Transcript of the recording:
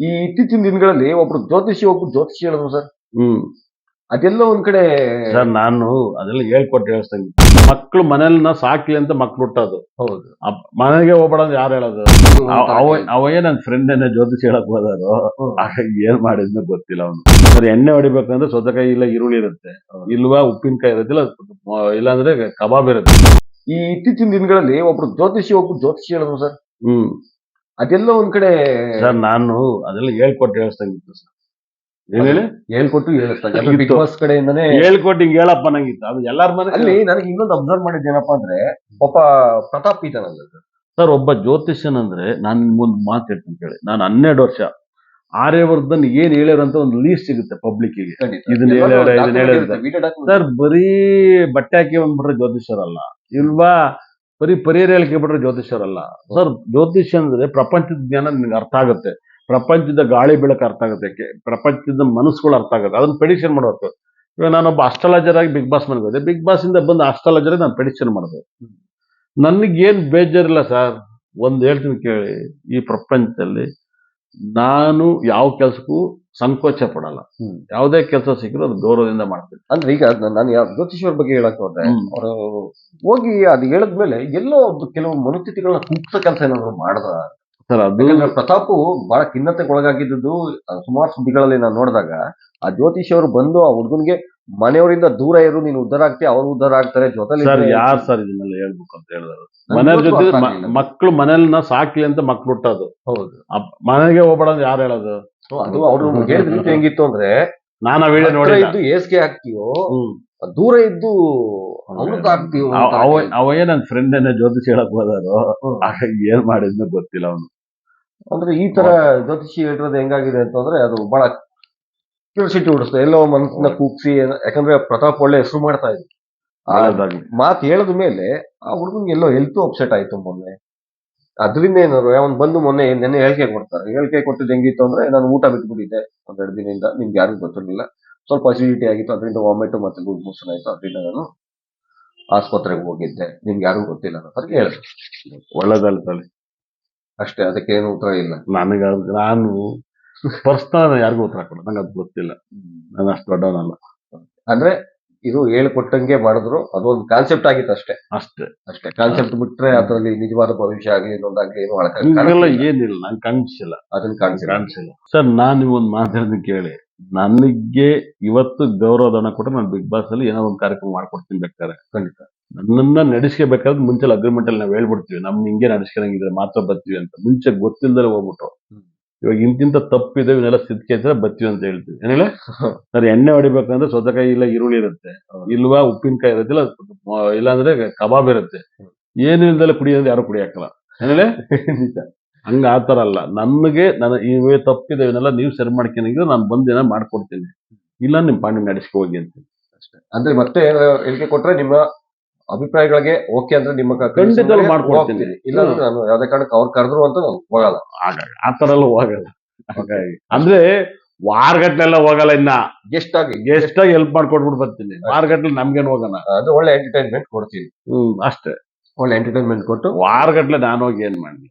ಈ ಇತ್ತೀಚಿನ ದಿನಗಳಲ್ಲಿ ಒಬ್ರು ಜ್ಯೋತಿಷಿ ಒಬ್ರು ಜ್ಯೋತಿಷಿ ಹೇಳಿದ್ರು ಸರ್. ಹ್ಮ್. ಅದೆಲ್ಲ ಒಂದ್ ಕಡೆ ಸರ್ ನಾನು ಅದೆಲ್ಲ ಹೇಳ್ಕೊಟ್ಟು ಹೇಳ್ಸ್ತಂಗೆ ಮಕ್ಳು ಮನೇಲಿನ ಸಾಕ್ಲಿ ಅಂತ ಮಕ್ಳು ಹುಟ್ಟೋದು. ಹೌದು. ಅಪ್- ಮನೆಗೆ ಹೋಗ್ಬೇಡ ಅಂತ ಯಾರು ಹೇಳೋದು? ಅವ- ಅವ ಅವೇ ನನ್ ಫ್ರೆಂಡ್ ಏನೇ ಜ್ಯೋತಿಷಿ ಹೇಳಕ್ ಹೋದಾರು ಆಗ ಏನ್ ಮಾಡಿದ್ನೋ ಗೊತ್ತಿಲ್ಲ ಅವನು. ಸರ್ ಎಣ್ಣೆ ಹೊಡಿಬೇಕಂದ್ರೆ ಸೌತೆಕಾಯಿ ಇಲ್ಲ ಈರುಳ್ಳಿ ಇರುತ್ತೆ. ಇಲ್ವಾ ಉಪ್ಪಿನಕಾಯಿ ಇರುತ್ತಿಲ್ಲ ಇಲ್ಲಾಂದ್ರೆ ಕಬಾಬ್ ಇರುತ್ತೆ. ಈ ಇತ್ತೀಚಿನ ದಿನಗಳಲ್ಲಿ ಒಬ್ರು ಜ್ಯೋತಿಷಿ ಒಬ್ರು ಜ್ಯೋತಿಷಿ ಹೇಳಿದ್ರು ಸರ್. ಹ್ಮ್. ಅದೆಲ್ಲ ಒಂದ್ ಕಡೆ ಸರ್ ನಾನು ಅದೆಲ್ಲ ಹೇಳ್ಕೊಟ್ಟು ಹೇಳ್ಸ್ತಂಗಿತ್ತು ಸರ್. ಏನ್ ಹೇಳಿ? ಹೇಳ್ಕೊಟ್ಟು ಹೇಳಿಸ್ತಾರೆ ಬಿಗ್. ಬಾಸ್ ಕಡೆಯಿಂದನೇ ಹೇಳ್ಕೊಟ್ಟು ಹಿಂಗ್ ಹೇಳಪ್ಪ ನಂಗಿತ್ತು ಅದು ಎಲ್ಲಾರ ಮನೆ ಅಲ್ಲಿ ನನಗೆ ಇನ್ನೊಂದು ಅಬ್ಸರ್ವ್ ಮಾಡಿದ್ದೇನಪ್ಪ ಅಂದ್ರೆ ಒಬ್ಬ ಪ್ರತಾಪ್ ಇದ್ದಾನಲ್ಲ ಸರ್. ಸರ್ ಒಬ್ಬ ಜ್ಯೋತಿಷ್ಯನಂದ್ರೆ ನಾನು ಮುಂದ್ ಮಾತು ಹೇಳ್ತೀನಿ ಕೇಳಿ. ನಾನು ಹನ್ನೆರಡು ವರ್ಷ ಆರ್ಯವರ್ಧನ್ ಏನ್ ಹೇಳ್ಯಾರ ಅಂತ ಒಂದು ಲೀಸ್ಟ್ ಸಿಗುತ್ತೆ ಪಬ್ಲಿಕ್ಗೆ. ಇದನ್ನ ಹೇಳ್ಯಾರ, ಇದನ್ನ ಹೇಳ್ಯಾರ. ಸರ್ ಬರೀ ಬಟ್ಟೆ ಹಾಕಿ ಬಂದ್ಬಿಟ್ರೆ ಜ್ಯೋತಿಷ್ಯರಲ್ಲ. ಇಲ್ವಾ? ಬರೀ ಪರಿಹಾರ ಹೇಳಿಕೆ ಜ್ಯೋತಿಷ್ಯರಲ್ಲ. ಸರ್, ಜ್ಯೋತಿಷ್ಯ ಅಂದ್ರೆ ಪ್ರಪಂಚದ ಜ್ಞಾನ ನಿಮ್ಗೆ ಅರ್ಥ ಆಗುತ್ತೆ. ಪ್ರಪಂಚದ ಗಾಳಿ ಬೆಳಕು ಅರ್ಥ ಆಗುತ್ತೆ. ಪ್ರಪಂಚದ ಮನಸ್ಸುಗಳು ಅರ್ಥ ಆಗುತ್ತೆ. ಅದನ್ನ ಪ್ರೆಡಿಕ್ಷನ್ ಮಾಡೋದು ಇವಾಗ ನಾನೊಬ್ಬ ಅಸ್ಟ್ರಾಲಜರ್ ಆಗಿ ಬಿಗ್ ಬಾಸ್ ಮನೆಗೆ ಹೋದೆ. ಬಿಗ್ ಬಾಸ್ ಇಂದ ಬಂದು ಅಸ್ಟ್ರಾಲಜರ್ ನಾನು ಪ್ರೆಡಿಕ್ಷನ್ ಮಾಡಿದೆ. ನನಗೇನು ಬೇಜಾರಿಲ್ಲ ಸರ್? ಒಂದು ಹೇಳ್ತೀನಿ ಕೇಳಿ. ಈ ಪ್ರಪಂಚದಲ್ಲಿ ನಾನು ಯಾವ ಕೆಲ್ಸಕ್ಕೂ ಸಂಕೋಚ ಪಡಲ್ಲ. ಯಾವುದೇ ಕೆಲಸ ಸಿಕ್ಕರೂ ಅದು ಗೌರವದಿಂದ ಮಾಡ್ತೀನಿ ಅಂದ್ರೆ ಈಗ ನಾನು ಯಾವ ಜ್ಯೋತಿಷಿಯವ್ರ ಬಗ್ಗೆ ಹೇಳಕ್ ಹೋದ್ರೆ ಅವರು ಹೋಗಿ ಅದು ಹೇಳಿದ್ಮೇಲೆ ಎಲ್ಲೋ ಒಂದು ಕೆಲವು ಮನುಸ್ಥಿತಿಗಳನ್ನ ಕುಗ್ಸೋ ಕೆಲಸ ಏನಾದ್ರು ಮಾಡ್ದ ಸರ್ ಅದು ಪ್ರತಾಪು ಬಹಳ ಖಿನ್ನತೆಗೆ ಒಳಗಾಗಿದ್ದು ಸುಮಾರು ಸುದ್ದಿಗಳಲ್ಲಿ ನಾನು ನೋಡಿದಾಗ ಆ ಜ್ಯೋತಿಷಿಯವರು ಬಂದು ಆ ಹುಡುಗನ್ಗೆ ಮನೆಯವರಿಂದ ದೂರ ಇರು ನೀನು ಉದ್ದಾರ ಆಗ್ತೀಯ ಅವ್ರು ಉದ್ದಾರ ಆಗ್ತಾರೆ ಜೊತೆಲಿ ಸರ್ ಯಾರು ಸರ್ ಇದನ್ನೆಲ್ಲ ಹೇಳ್ಬೇಕು ಅಂತ ಹೇಳಿದ್ರು? ಮನೆಯವ್ರ ಜೊತೆ ಮಕ್ಕಳು ಮನೇಲಿನ ಸಾಕ್ಲಿ ಅಂತ ಮಕ್ಳು ಹುಟ್ಟೋದು. ಹೌದು. ಮನೆಗೆ ಹೋಗ್ಬೇಡ ಯಾರು ಹೇಳೋದು? ಅದು ಅವ್ರು ಹೇಳಿದ ರೀತಿ ಹೆಂಗಿತ್ತು ಅಂದ್ರೆ ನಾನು ಆ ನೋಡಿ ಇದ್ದು ಏಸ್ಗೆ ಹಾಕ್ತೀವೋ. ದೂರ ಇದ್ದು ಅಮೃತ ಅಂತ ಅವ- ಏನ್ ಅವೇ ನನ್ ಫ್ರೆಂಡ್ ಏನೇ ಜ್ಯೋತಿಷ್ ಹೇಳಕ್ ಹೋದಾರು ಏನ್ ಮಾಡಿದ್ನ ಗೊತ್ತಿಲ್ಲ ಅವನು. ಅಂದ್ರೆ ಈ ತರ ಜ್ಯೋತಿಷಿ ಹೇಳಿರೋದು ಹೆಂಗಾಗಿದೆ ಅಂತಂದ್ರೆ ಅದು ಬಹಳ ಕ್ಯೂರಿಯಾಸಿಟಿ ಹುಡಿಸ್ತದೆ ಎಲ್ಲೋ ಮನಸ್ಸನ್ನ ಕೂಗ್ಸಿ ಯಾಕಂದ್ರೆ ಪ್ರತಾಪ್ ಒಳ್ಳೆ ಹೆಸರು ಮಾಡ್ತಾ ಇದ್ರು. ಮಾತು ಹೇಳಿದ ಮೇಲೆ ಆ ಹುಡುಗನ್ಗೆ ಎಲ್ಲೋ ಹೆಲ್ತ್ ಅಪ್ಸೆಟ್ ಆಯ್ತು ಮೊನ್ನೆ. ಅದರಿಂದ ಏನಾದ್ರು ಅವ್ನು ಬಂದು ಮೊನ್ನೆ ನೆನ್ನೆ ಹೇಳಿಕೆ ಕೊಡ್ತಾರೆ. ಹೇಳಿಕೆ ಕೊಟ್ಟಿದ್ದು ಹೆಂಗಿತ್ತು ಅಂದ್ರೆ ನಾನು ಊಟ ಬಿಟ್ಬಿಟ್ಟಿದ್ದೆ ಒಂದೆರಡು ದಿನದಿಂದ ನಿಮ್ಗೆ ಯಾರಿಗೂ ಗೊತ್ತಿರಲಿಲ್ಲ. ಸ್ವಲ್ಪ ಅಸಿಡಿಟಿ ಆಗಿತ್ತು ಅದರಿಂದ ವಾಮಿಟು ಮತ್ತೆ ಗುಡ್ ಮೋಷನ್ ಆಯಿತು. ಅದರಿಂದ ನಾನು ಆಸ್ಪತ್ರೆಗೆ ಹೋಗಿದ್ದೆ. ನಿಮ್ಗೆ ಯಾರಿಗೂ ಗೊತ್ತಿಲ್ಲ ಅಂತ ಹೇಳಿದೆ ಒಳ್ಳೇದಲ್ಲ ತಳಿ ಅಷ್ಟೇ ಅದಕ್ಕೆ ಏನು ಉತ್ತರ ಇಲ್ಲ. ನನಗ ನಾನು ಪರ್ಸ್ನಲ್ ಯಾರಿಗೂ ಉತ್ತರ ಕೊಡೋದು ನಂಗೆ ಅದು ಗೊತ್ತಿಲ್ಲ. ನಾನು ಅಷ್ಟು ದೊಡ್ಡವನಲ್ಲ. ಅಂದ್ರೆ ಇದು ಹೇಳ್ಕೊಟ್ಟಂಗೆ ಮಾಡಿದ್ರು ಅದೊಂದು ಕಾನ್ಸೆಪ್ಟ್ ಆಗಿತ್ತು ಅಷ್ಟೇ. ಅಷ್ಟೇ. ಅಷ್ಟೇ. ಕಾನ್ಸೆಪ್ಟ್ ಬಿಟ್ರೆ ಅದರಲ್ಲಿ ನಿಜವಾದ ಭವಿಷ್ಯ ಆಗಲಿ ಇನ್ನೊಂದಾಗ್ಲಿ ಏನು ಹಿಂಗೆಲ್ಲ ಏನಿಲ್ಲ ನಂಗೆ ಕಾಣಿಸಿಲ್ಲ. ಅದನ್ನ ಕಾಣಿಸಿಲ್ಲ. ಕಾಣಿಸಿಲ್ಲ. ಸರ್ ನಾನು ನಿಮ್ಮೊಂದು ಮಾತಾಡೋದನ್ನ ಕೇಳಿ. ನನಗೆ ಇವತ್ತು ಗೌರವಧನ ಕೊಟ್ಟು ನಾನು ಬಿಗ್ ಬಾಸ್ ಅಲ್ಲಿ ಏನೋ ಒಂದು ಕಾರ್ಯಕ್ರಮ ಮಾಡ್ಕೊಡ್ತೀನಿ ಬೇಕಾದ್ರೆ. ಖಂಡಿತ. ನನ್ನನ್ನ ನಡೆಸ್ಕೋಬೇಕಾದ್ರೆ ಮುಂಚೆ ಅಗ್ರಿಮೆಂಟ್ ಅಲ್ಲಿ ನಾವು ಹೇಳ್ಬಿಡ್ತೀವಿ. ನಮ್ ಹಿಂಗೆ ನಡೆಸ್ಕೊಳಂಗಿದ್ರೆ ಮಾತ್ರ ಬರ್ತೀವಿ ಅಂತ. ಮುಂಚೆ ಗೊತ್ತಿಲ್ಲದೆ ಹೋಗ್ಬಿಟ್ಟು ಹ್ಮ್. ಇವಾಗ ಇಂತಿಂತ ತಪ್ಪಿದೆ ಇವನ್ನೆಲ್ಲ ಸಿದ್ಕೆ ಬತ್ತೀವಿ ಅಂತ ಹೇಳ್ತೀವಿ. ಏನಿಲ್ಲ? ಸರ್ ಎಣ್ಣೆ ಹೊಡಿಬೇಕಂದ್ರೆ ಸೌತೆಕಾಯಿ ಇಲ್ಲ ಈರುಳ್ಳಿ ಇರುತ್ತೆ. ಇಲ್ವಾ ಉಪ್ಪಿನಕಾಯಿ ಇರುತ್ತಿಲ್ಲ ಇಲ್ಲಾಂದ್ರೆ ಕಬಾಬ್ ಇರುತ್ತೆ. ಏನು ಇಲ್ದಲ್ಲ ಕುಡಿಯೋದು ಯಾರು ಕುಡಿಯಾಕಲ್ಲ ಏನಿಲ್ಲ. ಹಂಗ ಆತರ ಅಲ್ಲ. ನಮಗೆ ನನ್ನ ಇವೇ ತಪ್ಪಿದೆ ಇವನ್ನೆಲ್ಲ ನೀವು ಸರಿ ಮಾಡ್ಕೊಂಡಿದ್ರೆ ನಾನು ಬಂದು ಏನೋ ಮಾಡ್ಕೊಡ್ತೀನಿ. ಇಲ್ಲ ನಿಮ್ ಪಾಂಡಿ ನಡೆಸ್ಕೊ ಹೋಗಿ ಅಂತ. ಅಷ್ಟೇ. ಅಂದ್ರೆ ಮತ್ತೆ ಹೇಳಿಕೆ ಕೊಟ್ರೆ ನಿಮ್ಮ ಅಭಿಪ್ರಾಯಗಳಿಗೆ ಓಕೆ ಅಂದ್ರೆ ನಿಮ್ಮ ಖಂಡಿತವಾಗ್ಲೂ ಮಾಡ್ಕೊಡ್ತೀನಿ. ಇಲ್ಲ ನಾನು ಯಾವ್ದೇ ಕಾರಣಕ್ಕೆ ಅವ್ರು ಕರೆದ್ರು ಅಂತ ನಾನು ಹೋಗಲ್ಲ. ಹಾಗಾಗಿ ಆ ತರ ಎಲ್ಲ ಹೋಗಲ್ಲ. ಹಾಗಾಗಿ ಅಂದ್ರೆ ವಾರಗಟ್ಲೆಲ್ಲ ಹೋಗಲ್ಲ ಇನ್ನ. ಗೆಸ್ಟ್ ಆಗಿ ಎಷ್ಟಾಗಿ ಹೆಲ್ಪ್ ಮಾಡ್ಕೊಟ್ಬಿಟ್ಟು ಬರ್ತೀನಿ. ವಾರಗಟ್ಲೆ ನಮ್ಗೇನ್ ಹೋಗಲ್ಲ. ಅದು ಒಳ್ಳೆ ಎಂಟರ್ಟೈನ್ಮೆಂಟ್ ಕೊಡ್ತೀನಿ ಹ್ಮ್ ಅಷ್ಟೇ. ಒಳ್ಳೆ ಎಂಟರ್ಟೈನ್ಮೆಂಟ್ ಕೊಟ್ಟು ವಾರಗಟ್ಲೆ ನಾನು ಹೋಗಿ ಏನ್ ಮಾಡಿ